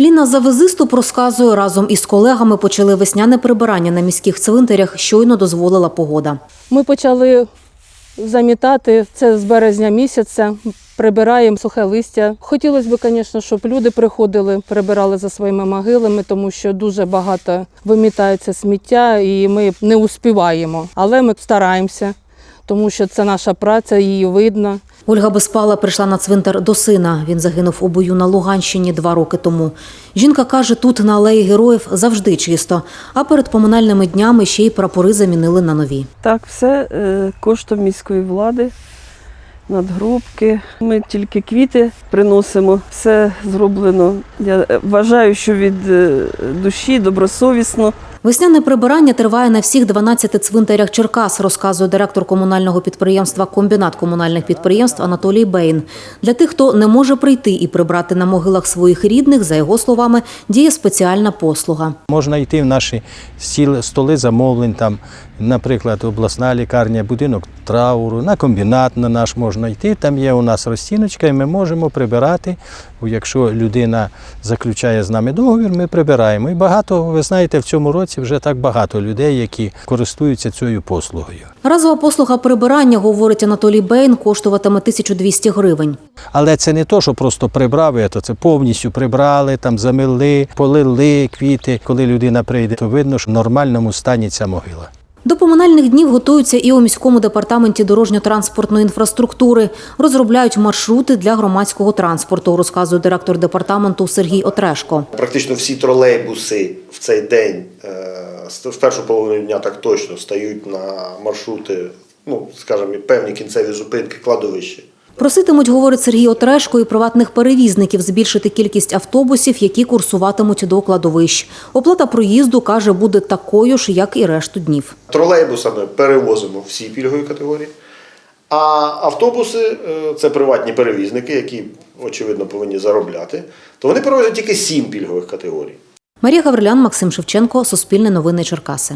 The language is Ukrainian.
Ліна Завезиступ розказує, разом із колегами почали весняне прибирання на міських цвинтарях, щойно дозволила погода. Ми почали замітати це з березня місяця. Прибираємо сухе листя. Хотілося б, звісно, щоб люди приходили, прибирали за своїми могилами, тому що дуже багато вимітається сміття і ми не успіваємо. Але ми стараємося, тому що це наша праця, її видно. Ольга Безпала прийшла на цвинтар до сина. Він загинув у бою на Луганщині два роки тому. Жінка каже, тут на алеї героїв завжди чисто, а перед поминальними днями ще й прапори замінили на нові. Так, все е, коштом міської влади, надгробки. Ми тільки квіти приносимо, все зроблено. Я е, вважаю, що від е, душі добросовісно. Весняне прибирання триває на всіх 12 цвинтарях Черкас, розказує директор комунального підприємства Комбінат комунальних підприємств Анатолій Бейн. Для тих, хто не може прийти і прибрати на могилах своїх рідних, за його словами, діє спеціальна послуга. Можна йти в наші столи замовлень, там, наприклад, обласна лікарня, будинок трауру, на комбінат на наш можна йти. Там є у нас розціночка, і ми можемо прибирати. Якщо людина заключає з нами договір, ми прибираємо. І багато, ви знаєте, в цьому році вже так багато людей, які користуються цією послугою. Разова послуга прибирання, говорить Анатолій Бейн, коштуватиме 1200 гривень. Але це не то, що просто прибрав, то це повністю прибрали, там замили, полили квіти. Коли людина прийде, то видно, що в нормальному стані ця могила. До поминальних днів готуються і у міському департаменті дорожньо-транспортної інфраструктури. Розробляють маршрути для громадського транспорту, розказує директор департаменту Сергій Отрешко. Практично всі тролейбуси в цей день, е, в першу половину дня так точно, стають на маршрути, ну, скажімо, певні кінцеві зупинки, кладовища. Проситимуть, говорить Сергій Отрешко, і приватних перевізників збільшити кількість автобусів, які курсуватимуть до кладовищ. Оплата проїзду, каже, буде такою ж, як і решту днів. Тролейбусами перевозимо всі пільгові категорії. А автобуси е, це приватні перевізники, які, очевидно, повинні заробляти, то вони перевозять тільки сім пільгових категорій. Марія Гаврилян, Максим Шевченко, Суспільне новини Черкаси.